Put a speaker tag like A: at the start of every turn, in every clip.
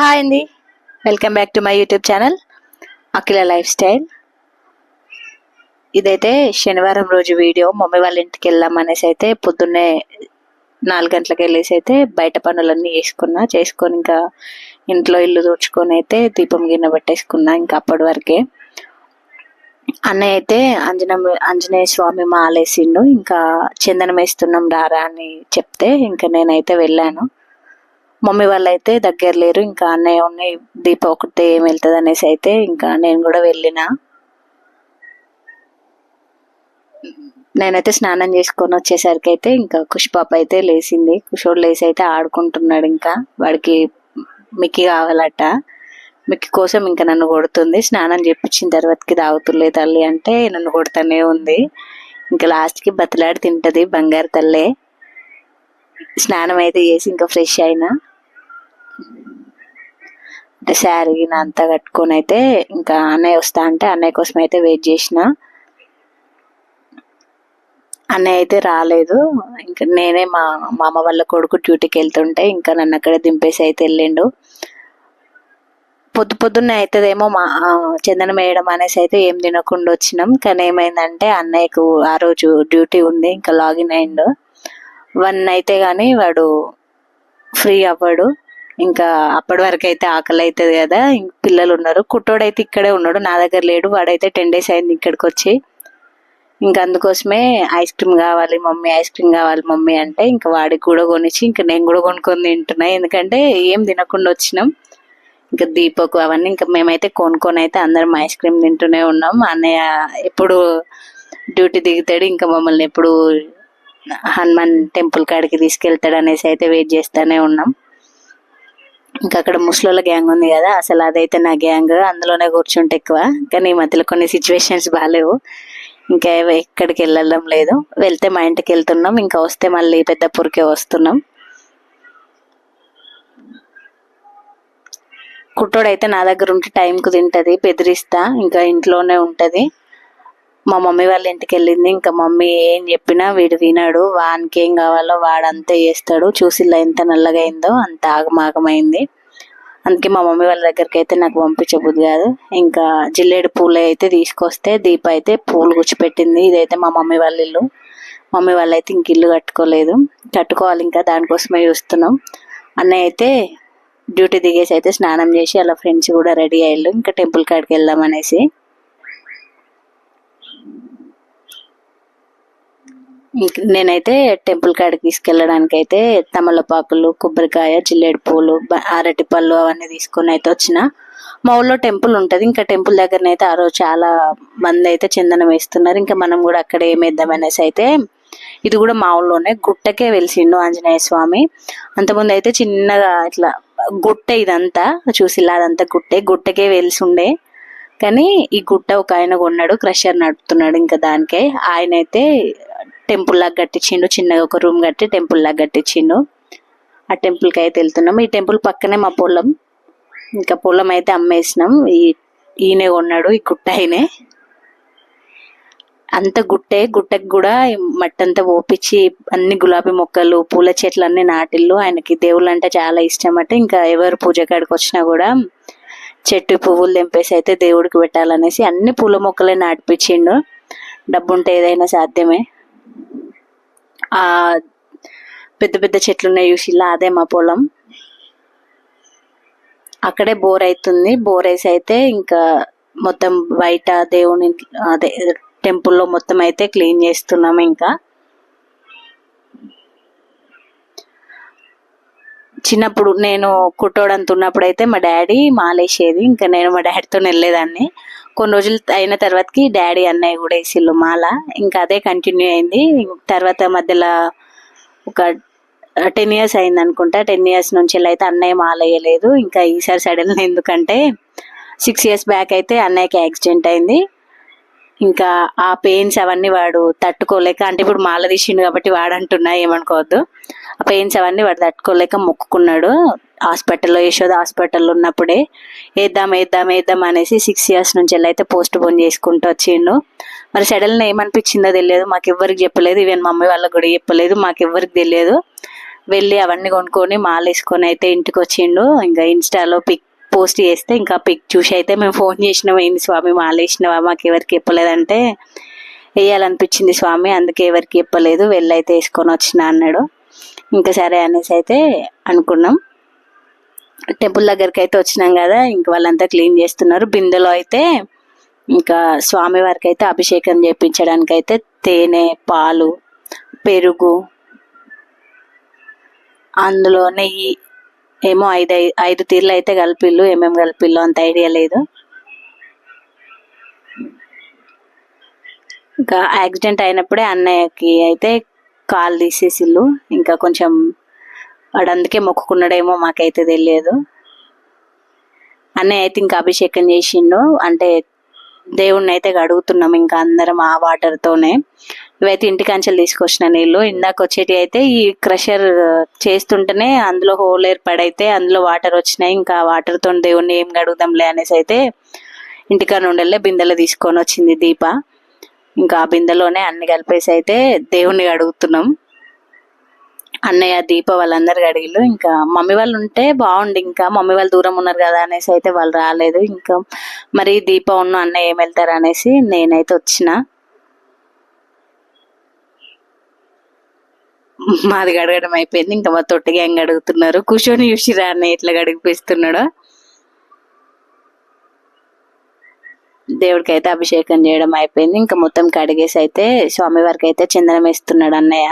A: Hi అండి. Welcome back to my YouTube channel Akhila lifestyle ఇదైతే శనివారం రోజు వీడియో. మమ్మీ వాళ్ళ ఇంటికి వెళ్దాం అనేసి అయితే పొద్దున్నే నాలుగు గంటలకు వెళ్ళేసి అయితే బయట పనులన్నీ చేసుకున్నా. చేసుకొని ఇంకా ఇంట్లో ఇల్లు తుడుచుకొని అయితే దీపం గిన్నె పెట్టేసుకున్నా ఇంకా అప్పటి వరకే. అన్నయ్య అయితే అంజన ఆంజనేయ స్వామి మాలేసిండు. ఇంకా చందనం వేస్తున్నాం రారా అని చెప్తే ఇంకా నేనైతే వెళ్ళాను. మమ్మీ వాళ్ళు అయితే దగ్గర లేరు ఇంకా అన్నయ్య ఉన్నాయి దీప ఒకటే ఏం వెళ్తుంది అనేసి అయితే ఇంకా నేను కూడా వెళ్ళిన. నేనైతే స్నానం చేసుకొని వచ్చేసరికి అయితే ఇంకా కుష్పాప అయితే లేచింది. కుషోడు లేచి అయితే ఆడుకుంటున్నాడు ఇంకా. వాడికి మిక్కి కావాలట. మిక్కి కోసం ఇంకా నన్ను కొడుతుంది. స్నానం చేపించిన తర్వాతకి తాగుతులే తల్లి అంటే నన్ను కొడుతూనే ఉంది. ఇంకా లాస్ట్కి బతలాడి తింటది బంగారు తల్లే. స్నానం అయితే చేసి ఇంకా ఫ్రెష్ అయినా. అంటే శారీ అంతా కట్టుకొని అయితే ఇంకా అన్నయ్య వస్తా అంటే అన్నయ్య కోసం అయితే వెయిట్ చేసిన. అన్నయ్య అయితే రాలేదు. ఇంకా నేనే మా మామ వాళ్ళ కొడుకు డ్యూటీకి వెళ్తుంటే ఇంకా నన్ను అక్కడ దింపేసి అయితే వెళ్ళిండు. పొద్దు పొద్దున్నే అవుతుందేమో మా చందనం వేయడం అనేసి అయితే ఏం తినకుండా వచ్చినాం. కానీ ఏమైందంటే అన్నయ్యకు ఆ రోజు డ్యూటీ ఉంది ఇంకా లాగిన్ అయిండు. వన్ అయితే కానీ వాడు ఫ్రీ అవ్వడు. ఇంకా అప్పటి వరకు అయితే ఆకలి అవుతుంది కదా పిల్లలు ఉన్నారు. కుట్టోడైతే ఇక్కడే ఉన్నాడు నా దగ్గర లేడు వాడైతే టెన్ డేస్ అయింది ఇక్కడికి వచ్చి ఇంకా అందుకోసమే ఐస్ క్రీమ్ కావాలి మమ్మీ ఐస్ క్రీమ్ కావాలి మమ్మీ అంటే ఇంకా వాడికి కూడా కొనిచ్చి ఇంకా నేను కూడా కొనుక్కొని తింటున్నా. ఎందుకంటే ఏం తినకుండా వచ్చినాం. ఇంకా దీపకు అవన్నీ ఇంకా మేమైతే కొనుక్కొని అయితే అందరం ఐస్ క్రీమ్ తింటూనే ఉన్నాం. అన్నయ్య ఎప్పుడు డ్యూటీ దిగుతాడు ఇంకా మమ్మల్ని ఎప్పుడు హనుమాన్ టెంపుల్ కాడికి తీసుకెళ్తాడు అనేసి అయితే వెయిట్ చేస్తూనే ఉన్నాం. ఇంకా అక్కడ ముసలోళ్ళ గ్యాంగ్ ఉంది కదా అసలు అదైతే నా గ్యాంగ్ అందులోనే కూర్చుంటే ఎక్కువ. కానీ ఈ మధ్యలో కొన్ని సిచ్యువేషన్స్ బాగాలేవు ఇంకా ఎక్కడికి వెళ్ళడం లేదు. వెళ్తే మా ఇంటికి వెళ్తున్నాం. ఇంకా వస్తే మళ్ళీ పెద్దపూరికే వస్తున్నాం. కుట్టోడైతే నా దగ్గర ఉంటే టైంకు తింటది బెదిరిస్తా. ఇంకా ఇంట్లోనే ఉంటది. మా మమ్మీ వాళ్ళ ఇంటికి వెళ్ళింది. ఇంకా మమ్మీ ఏం చెప్పినా వీడు వినాడు. వానికి ఏం కావాలో వాడు అంతే చేస్తాడు చూసిల్లా ఎంత నల్లగా అంత ఆగమాగమైంది. అందుకే మా మమ్మీ వాళ్ళ దగ్గరికి అయితే నాకు పంపించబుద్ది కాదు. ఇంకా జిల్లేడు పూలు అయితే తీసుకొస్తే దీప అయితే పూలు గుచ్చిపెట్టింది. ఇదైతే మా మమ్మీ వాళ్ళ ఇల్లు. మమ్మీ వాళ్ళు అయితే ఇంక ఇల్లు కట్టుకోలేదు. కట్టుకోవాలి ఇంకా దానికోసమే చూస్తున్నాం. అన్నయ్య అయితే డ్యూటీ దిగేసి అయితే స్నానం చేసి అలా ఫ్రెండ్స్ కూడా రెడీ అయ్యారు ఇంకా టెంపుల్ కాడికి వెళ్దాం అనేసి. నేనైతే టెంపుల్ కాడికి తీసుకెళ్ళడానికి అయితే తమలపాకులు కొబ్బరికాయ జిల్లేడు పూలు అరటి పళ్ళు అవన్నీ తీసుకొని అయితే వచ్చిన. మా ఊళ్ళో టెంపుల్ ఉంటుంది. ఇంకా టెంపుల్ దగ్గరనైతే ఆ రోజు చాలా మంది అయితే చందనం వేస్తున్నారు. ఇంకా మనం కూడా అక్కడ ఏమేద్దాం అనేసి అయితే ఇది కూడా మా ఊళ్ళోనే గుట్టకే వెలిసిండు ఆంజనేయ స్వామి. అంతకుముందు అయితే చిన్నగా ఇట్లా గుట్ట ఇదంతా చూసిలా అదంతా గుట్టే. గుట్టకే వెలిసి ఉండే కానీ ఈ గుట్ట ఒక ఆయన కొన్నాడు క్రషర్ నడుపుతున్నాడు ఇంకా దానికే. ఆయన అయితే టెంపుల్ లాగా కట్టించిండు చిన్నగా ఒక రూమ్ కట్టి టెంపుల్ లాగా కట్టించిండు. ఆ టెంపుల్కి అయితే వెళ్తున్నాం. ఈ టెంపుల్ పక్కనే మా పొలం. ఇంకా పొలం అయితే అమ్మేసినాం. ఈ ఈయనే కొన్నాడు ఈ గుట్ట ఆయనే. అంత గుట్టే గుట్టకు కూడా మట్టంతా మట్టి అంతా ఓపించి అన్ని గులాబీ మొక్కలు పూల చెట్లు అన్ని నాటిల్లు. ఆయనకి దేవుళ్ళు అంటే చాలా ఇష్టం అంటే. ఇంకా ఎవరు పూజ కాడికి వచ్చినా కూడా చెట్టు పువ్వులు తెంపేసి అయితే దేవుడికి పెట్టాలనేసి అన్ని పూల మొక్కలే నాటిపించిండు. డబ్బుంటే ఏదైనా సాధ్యమే. ఆ పెద్ద పెద్ద చెట్లు ఉన్నాయి చూసిల్లా అదే మా పొలం. అక్కడే బోర్ అవుతుంది బోర్ వేసి అయితే ఇంకా మొత్తం బయట దేవుని అదే టెంపుల్లో మొత్తం అయితే క్లీన్ చేస్తున్నాము ఇంకా. చిన్నప్పుడు నేను కుట్టోడంత ఉన్నప్పుడు అయితే మా డాడీ మాలేసేది. ఇంకా నేను మా డాడీతో వెళ్ళేదాన్ని. కొన్ని రోజులు అయిన తర్వాతకి డాడీ అన్నయ్య కూడా వేసిళ్ళు మాల. ఇంకా అదే కంటిన్యూ అయింది. తర్వాత మధ్యలో ఒక టెన్ ఇయర్స్ అయింది అనుకుంటా. టెన్ ఇయర్స్ నుంచి అయితే అన్నయ్య మాల వేయలేదు. ఇంకా ఈసారి సడన్ ఎందుకంటే సిక్స్ ఇయర్స్ బ్యాక్ అయితే అన్నయ్యకి యాక్సిడెంట్ అయింది. ఇంకా ఆ పెయిన్స్ అవన్నీ వాడు తట్టుకోలేక అంటే ఇప్పుడు మాల తీసిండు కాబట్టి వాడు అంటున్నా ఏమనుకోవద్దు. ఆ పెయిన్స్ అవన్నీ వాడు తట్టుకోలేక మొక్కుకున్నాడు. హాస్పిటల్లో యశోద హాస్పిటల్లో ఉన్నప్పుడే వేద్దాం వేద్దాం వేద్దాం అనేసి సిక్స్ ఇయర్స్ నుంచి అయితే పోస్ట్ పోన్ చేసుకుంటూ వచ్చిండు. మరి సడన్గా ఏమనిపించిందో తెలియదు. మాకు ఎవ్వరికి చెప్పలేదు. ఈవెన్ మమ్మీ వాళ్ళకి కూడా చెప్పలేదు. మాకు ఎవ్వరికి తెలియదు. వెళ్ళి అవన్నీ కొనుక్కొని మాల వేసుకొని అయితే ఇంటికి వచ్చిండు. ఇంకా ఇన్స్టాలో పిక్ పోస్ట్ చేస్తే ఇంకా పిక్ చూసి అయితే మేము ఫోన్ చేసినాం ఏంది స్వామి మాలేసినావా? మాకు ఎవరికి చెప్పలేదంటే వేయాలనిపించింది స్వామి అందుకే ఎవరికి చెప్పలేదు వెళ్ళైతే వేసుకొని వచ్చిన అన్నాడు. ఇంకా సరే అనేసి అయితే అనుకున్నాం. టెంపుల్ దగ్గరికి అయితే వచ్చినాం కదా ఇంక వాళ్ళంతా క్లీన్ చేస్తున్నారు. బిందెలో అయితే ఇంకా స్వామి వారికి అయితే అభిషేకం చేయించడానికి అయితే తేనె పాలు పెరుగు అందులో నెయ్యి ఏమో ఐదు ఐదు తీర్లు అయితే కలిపిల్లు ఏమేమి కలిపిల్లు అంత ఐడియా లేదు. ఇంకా యాక్సిడెంట్ అయినప్పుడే అన్నయ్యకి అయితే కాలు తీసేసిల్లు ఇంకా కొంచెం వాడు అందుకే మొక్కుకున్నాడేమో మాకైతే తెలియదు. అన్నయ్య అయితే ఇంకా అభిషేకం చేసిండు. అంటే దేవుణ్ణి అయితే కడుగుతున్నాం ఇంకా అందరం ఆ వాటర్తోనే ఇవైతే ఇంటికి అంచెలు తీసుకొచ్చిన నీళ్ళు. ఇందాక వచ్చేటి అయితే ఈ క్రషర్ చేస్తుంటేనే అందులో హోల్ ఏర్పడైతే అందులో వాటర్ వచ్చినాయి. ఇంకా వాటర్తో దేవుణ్ణి ఏం గడుగుదాంలే అనేసి అయితే ఇంటికాడ నుండెళ్ళే బిందెలు తీసుకొని వచ్చింది దీప. ఇంకా ఆ బిందెలోనే అన్ని కలిపేసి అయితే దేవుణ్ణి కడుగుతున్నాం. అన్నయ్య దీప వాళ్ళందరు అడిగిళ్ళు ఇంకా మమ్మీ వాళ్ళు ఉంటే బాగుండు ఇంకా మమ్మీ వాళ్ళు దూరం ఉన్నారు కదా అనేసి అయితే వాళ్ళు రాలేదు. ఇంకా మరి దీప ఉన్న అన్నయ్య ఏం వెళ్తారు అనేసి నేనైతే వచ్చిన. మాది గడగడం అయిపోయింది. ఇంకా మా తొట్టి గ్యాంగ్ అడుగుతున్నారు. కూర్చొని చూసిరా అన్నయ్య ఎట్లా గడిపిస్తున్నాడో. దేవుడికి అయితే అభిషేకం చేయడం అయిపోయింది. ఇంకా మొత్తం కడిగేసి అయితే స్వామివారికి అయితే చందనం వేస్తున్నాడు అన్నయ్య.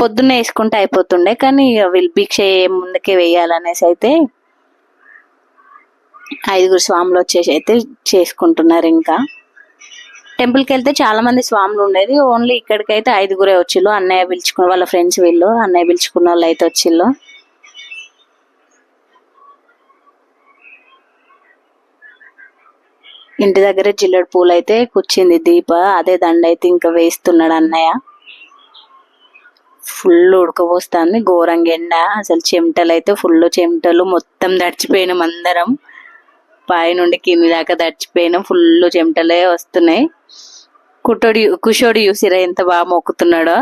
A: పొద్దున్నే వేసుకుంటే అయిపోతుండే కానీ వీళ్ళు భిక్ష ముందుకే వేయాలనేసి అయితే ఐదుగురు స్వాములు వచ్చేసి అయితే చేసుకుంటున్నారు ఇంకా. టెంపుల్కి వెళ్తే చాలా మంది స్వాములు ఉండేది. ఓన్లీ ఇక్కడికైతే ఐదుగురే వచ్చిళ్ళు. అన్నయ్య పిలుచుకున్న వాళ్ళ ఫ్రెండ్స్ వీళ్ళు. అన్నయ్య పిలుచుకున్న వాళ్ళు అయితే వచ్చిళ్ళు. ఇంటి దగ్గర జిల్లెడు పూలు అయితే కూర్చింది దీప. అదే దండ అయితే ఇంకా వేస్తున్నాడు అన్నయ్య. ఫుల్ ఉడకపోస్తుంది. ఘోరంగా ఎండ. అసలు చెమటలు అయితే ఫుల్ చెమటలు. మొత్తం దడిచిపోయినాం అందరం. పై నుండి కింది దాకా దడిచిపోయినాం. ఫుల్ చెమటలే వస్తున్నాయి. కుట్టోడి కుషోడి చూసిరా ఎంత బాగా మొక్కుతున్నాడో.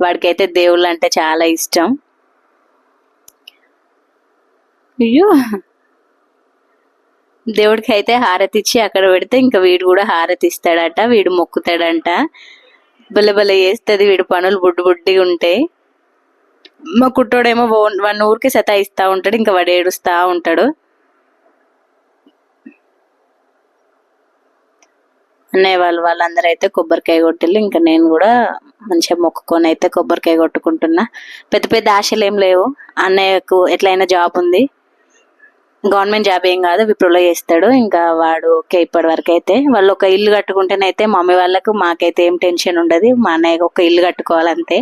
A: వాడికైతే దేవుళ్ళు అంటే చాలా ఇష్టం. అయ్యో! దేవుడికి అయితే హారతి ఇచ్చి అక్కడ పెడితే ఇంకా వీడు కూడా హారతి ఇస్తాడట వీడు మొక్కుతాడంట. భలే భలే చేస్తుంది వీడు పనులు బుడ్డు బుడ్డి ఉంటాయి మా కుట్టోడేమో వన్ వన్ ఊరికి సతాయిస్తా ఉంటాడు ఇంకా వాడు ఏడుస్తా ఉంటాడు. అన్నయ్య వాళ్ళు వాళ్ళందరూ అయితే కొబ్బరికాయ కొట్టిల్లు ఇంకా నేను కూడా మంచిగా మొక్కుకొని అయితే కొబ్బరికాయ కొట్టుకుంటున్నా. పెద్ద పెద్ద ఆశలు ఏం లేవు. అన్నయ్యకు ఎట్లయినా జాబ్ ఉంది. గవర్నమెంట్ జాబ్ ఏం కాదు. విప్రోలో చేస్తాడు. ఇంకా వాడు ఓకే ఇప్పటి వరకు అయితే. వాళ్ళు ఒక ఇల్లు కట్టుకుంటేనైతే మమ్మీ వాళ్ళకు మాకైతే ఏం టెన్షన్ ఉండదు. మా అన్నయ్యకు ఒక ఇల్లు కట్టుకోవాలంతే.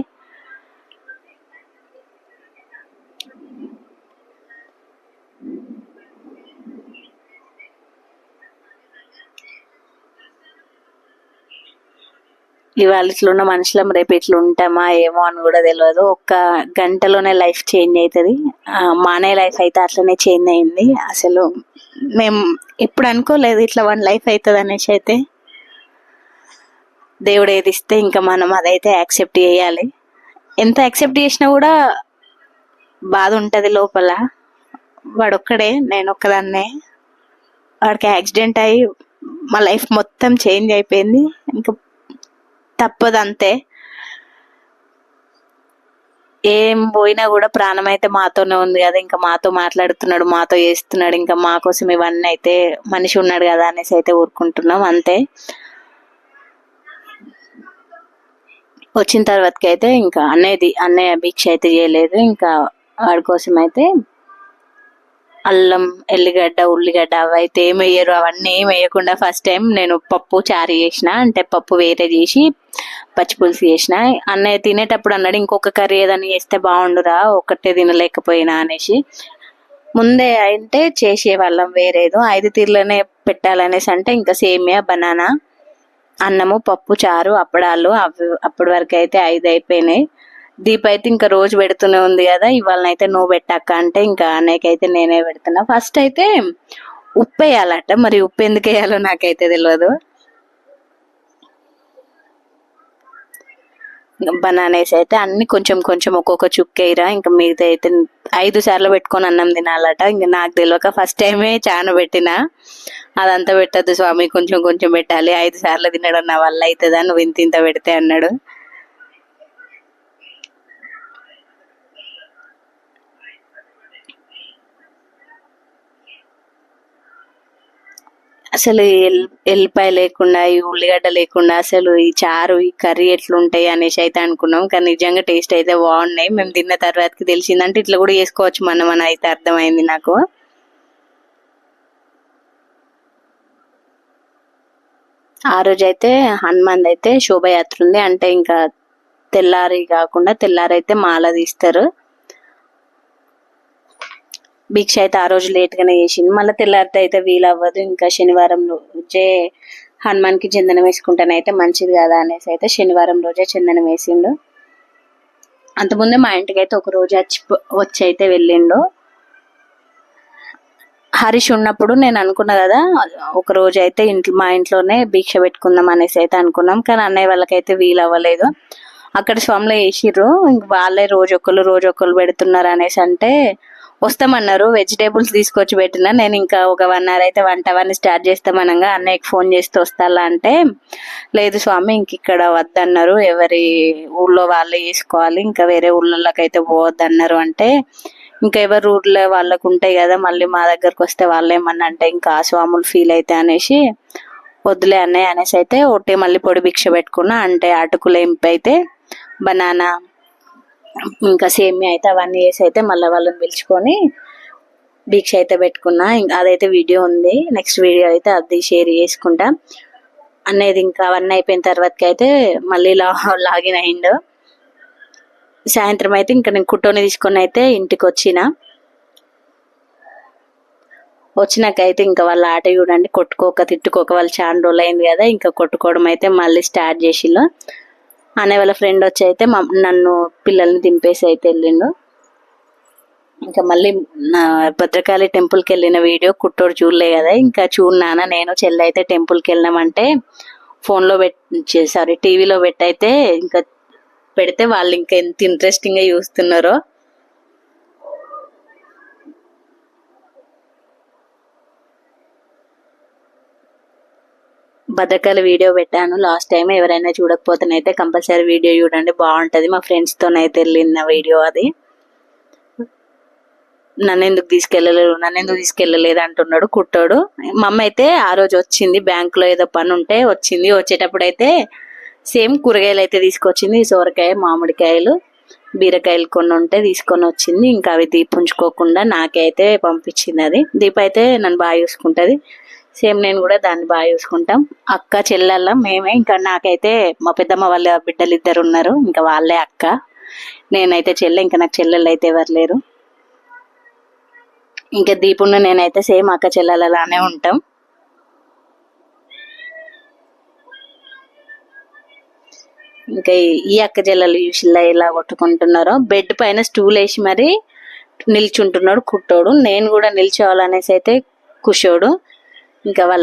A: ఇవాళ ఇట్లా ఉన్న మనుషులం రేపు ఇట్లా ఉంటామా ఏమో అని కూడా తెలియదు ఒక్క గంటలోనే లైఫ్ చేంజ్ అవుతుంది మానే లైఫ్ అయితే అట్లనే చేంజ్ అయింది. అసలు మేము ఎప్పుడు అనుకోలేదు ఇట్లా వన్ లైఫ్ అవుతుంది అనేసి అయితే. దేవుడు ఏది ఇస్తే ఇంకా మనం అదైతే యాక్సెప్ట్ చేయాలి. ఎంత యాక్సెప్ట్ చేసినా కూడా బాధ ఉంటుంది లోపల. వాడొక్కడే నేను ఒక్కదాన్నే. వాడికి యాక్సిడెంట్ అయ్యి మా లైఫ్ మొత్తం చేంజ్ అయిపోయింది. ఇంకా తప్పదు అంతే ఏం పోయినా కూడా ప్రాణం అయితే మాతోనే ఉంది కదా ఇంకా మాతో మాట్లాడుతున్నాడు మాతో చేస్తున్నాడు ఇంకా మా కోసం ఇవన్నీ అయితే మనిషి ఉన్నాడు కదా అనేసి అయితే ఊరుకుంటున్నాం అంతే. వచ్చిన తర్వాతకి అయితే ఇంకా అన్నయ్యది అన్నయ్య భిక్ష అయితే చేయలేదు ఇంకా వాడి కోసం అయితే అల్లం ఎల్లిగడ్డ ఉల్లిగడ్డ అవైతే ఏం వేయరు అవన్నీ ఏం వేయకుండా ఫస్ట్ టైం నేను పప్పు చారు చేసిన అంటే పప్పు వేరే చేసి పచ్చిపులుసు చేసిన. అన్నయ్య తినేటప్పుడు అన్నాడు ఇంకొక కర్రీ ఏదైనా చేస్తే బాగుండురా ఒక్కటే తినలేకపోయినా అనేసి. ముందే అంటే చేసేవాళ్ళం వేరేదో ఐదు తీర్లనే పెట్టాలనేసి అంటే ఇంకా సేమియా బనానా అన్నము పప్పు చారు అప్పడాలు అవి అప్పటి వరకు అయితే ఐదు అయిపోయినాయి. దీప అయితే ఇంకా రోజు పెడుతూనే ఉంది కదా ఇవాళ అయితే నువ్వు పెట్టాక అంటే ఇంకా అనేకైతే నేనే పెడుతున్నా. ఫస్ట్ అయితే ఉప్పు వేయాలట మరి ఉప్పు ఎందుకు వేయాలో నాకైతే తెలియదు బనానాస్ అయితే అన్ని కొంచెం కొంచెం ఒక్కొక్క చుక్కేయరా ఇంకా మిగతా అయితే ఐదు సార్లు పెట్టుకొని అన్నం తినాలట. ఇంకా నాకు తెలియక ఫస్ట్ టైమే చాలా పెట్టిన. అదంతా పెట్టద్దు స్వామి కొంచెం కొంచెం పెట్టాలి. ఐదు సార్లు తినడం నా వల్ల అవుతుందా నువ్వు ఇంత ఇంత పెడితే అన్నాడు. అసలు ఎల్ ఎల్లిపాయ లేకుండా ఈ ఉల్లిగడ్డ లేకుండా అసలు ఈ చారు ఈ కర్రీ ఎట్లుంటాయి అనేసి అయితే అనుకున్నాం. కానీ నిజంగా టేస్ట్ అయితే బాగున్నాయి. మేము తిన్న తర్వాతకి తెలిసిందంటే ఇట్లా కూడా చేసుకోవచ్చు మనం అని అయితే అర్థమైంది నాకు. ఆ రోజు అయితే హనుమాన్ అయితే శోభయాత్ర ఉంది. అంటే ఇంకా తెల్లారి కాకుండా తెల్లారి అయితే మాల తీస్తారు. భిక్ష అయితే ఆ రోజు లేట్గానే చేసింది మళ్ళీ తెల్లారితే అయితే వీలు అవ్వదు ఇంకా శనివారం రోజే హనుమాన్కి చందనం వేసుకుంటానైతే మంచిది కదా అనేసి అయితే శనివారం రోజే చందనం వేసిండు. అంతకుముందే మా ఇంటికి అయితే ఒక రోజు వచ్చి వచ్చి అయితే వెళ్ళిండు. హరీష్ ఉన్నప్పుడు నేను అనుకున్నా కదా ఒక రోజు అయితే ఇంట్లో మా ఇంట్లోనే భిక్ష పెట్టుకుందాం అనేసి అయితే అనుకున్నాం. కానీ అన్నయ్య వాళ్ళకైతే వీలు అవ్వలేదు అక్కడ స్వామిలో వేసిర్రు. ఇంక వాళ్ళే రోజు ఒకళ్ళు రోజు ఒకళ్ళు పెడుతున్నారు అనేసి అంటే వస్తామన్నారు. వెజిటేబుల్స్ తీసుకొచ్చి పెట్టిన. నేను ఇంకా ఒక వన్ అవర్ అయితే వంట అవన్నీ స్టార్ట్ చేస్తామనగా అన్నయ్యకి ఫోన్ చేస్తే వస్తాలా అంటే లేదు స్వామి ఇంక ఇక్కడ వద్దన్నారు. ఎవరి ఊళ్ళో వాళ్ళే చేసుకోవాలి. ఇంకా వేరే ఊళ్ళలోకి అయితే పోవద్దన్నారు అంటే ఇంకా ఎవరి ఊర్లో వాళ్ళకు ఉంటాయి కదా మళ్ళీ మా దగ్గరకు వస్తే వాళ్ళు ఏమన్నా అంటే ఇంకా ఆ స్వాములు ఫీల్ అయితే అనేసి వద్దులే అన్నయ్య అనేసి అయితే ఒకటి మళ్ళీ పొడి భిక్ష పెట్టుకున్నా. అంటే అటుకులు ఎంపి అయితే బనానా ఇంకా సేమియా అయితే అవన్నీ వేసి అయితే మళ్ళీ వాళ్ళని పిలుచుకొని భిక్ష అయితే పెట్టుకున్నా. ఇంకా అదైతే వీడియో ఉంది. నెక్స్ట్ వీడియో అయితే అది షేర్ చేసుకుంటా. అనేది ఇంకా అవన్నీ అయిపోయిన తర్వాతకి అయితే మళ్ళీ లా లాగిన్ అయిండు. సాయంత్రం అయితే ఇంకా నేను కుట్టోని తీసుకొని అయితే ఇంటికి వచ్చిన. వచ్చినాకైతే ఇంకా వాళ్ళ ఆట చూడండి. కొట్టుకోక తిట్టుకోక వాళ్ళు చాలా రోజులు అయింది కదా. ఇంకా కొట్టుకోవడం అయితే మళ్ళీ స్టార్ట్ చేసిళ్ళు. అనే వాళ్ళ ఫ్రెండ్ వచ్చి అయితే నన్ను పిల్లల్ని దింపేసి అయితే వెళ్ళిండు. ఇంకా మళ్ళీ నా భద్రకాళి టెంపుల్కి వెళ్ళిన వీడియో కుట్టోడు చూడలే కదా. ఇంకా చూడనానా నేను చెల్లి అయితే టెంపుల్కి వెళ్ళినామంటే ఫోన్లో పెట్టి సారీ టీవీలో పెట్టయితే ఇంకా పెడితే వాళ్ళు ఇంకా ఎంత ఇంట్రెస్టింగ్గా చూస్తున్నారో. బద్దకాల వీడియో పెట్టాను. లాస్ట్ టైం ఎవరైనా చూడకపోతేనైతే కంపల్సరీ వీడియో చూడండి. బాగుంటుంది. మా ఫ్రెండ్స్తోనైతే వెళ్ళిన వీడియో అది. నన్ను ఎందుకు తీసుకెళ్ళలేదు? నన్ను ఎందుకు తీసుకెళ్ళలేదు అంటున్నాడు కుట్టాడు. మా అమ్మ అయితే ఆ రోజు వచ్చింది. బ్యాంకులో ఏదో పని ఉంటే వచ్చింది. వచ్చేటప్పుడు అయితే సేమ్ కూరగాయలు అయితే తీసుకొచ్చింది. సోరకాయ మామిడికాయలు బీరకాయలు కొన్ని ఉంటే తీసుకొని వచ్చింది. ఇంకా అవి దీపుంచుకోకుండా నాకైతే పంపించింది అది. దీప అయితే నన్ను బాగా చూసుకుంటుంది. సేమ్ నేను కూడా దాన్ని బాగా చూసుకుంటాం. అక్క చెల్లెళ్ళ మేమే. ఇంకా నాకైతే మా పెద్దమ్మ వాళ్ళ బిడ్డలు ఇద్దరు ఉన్నారు. ఇంకా వాళ్ళే అక్క. నేనైతే చెల్లె ఇంకా నాకు చెల్లెళ్ళు అయితే ఎవరు లేరు. ఇంకా దీపుణ్ణి నేనైతే సేమ్ అక్క చెల్లెలలానే ఉంటాం. ఇంకా ఈ అక్క చెల్లెలు చూసిల్లా ఇలా కొట్టుకుంటున్నారో. బెడ్ పైన స్టూల్ వేసి మరి నిల్చుంటున్నాడు కుట్టోడు. నేను కూడా నిల్చోవాలనేసి అయితే కుషోడు ఇంకా వాళ్ళ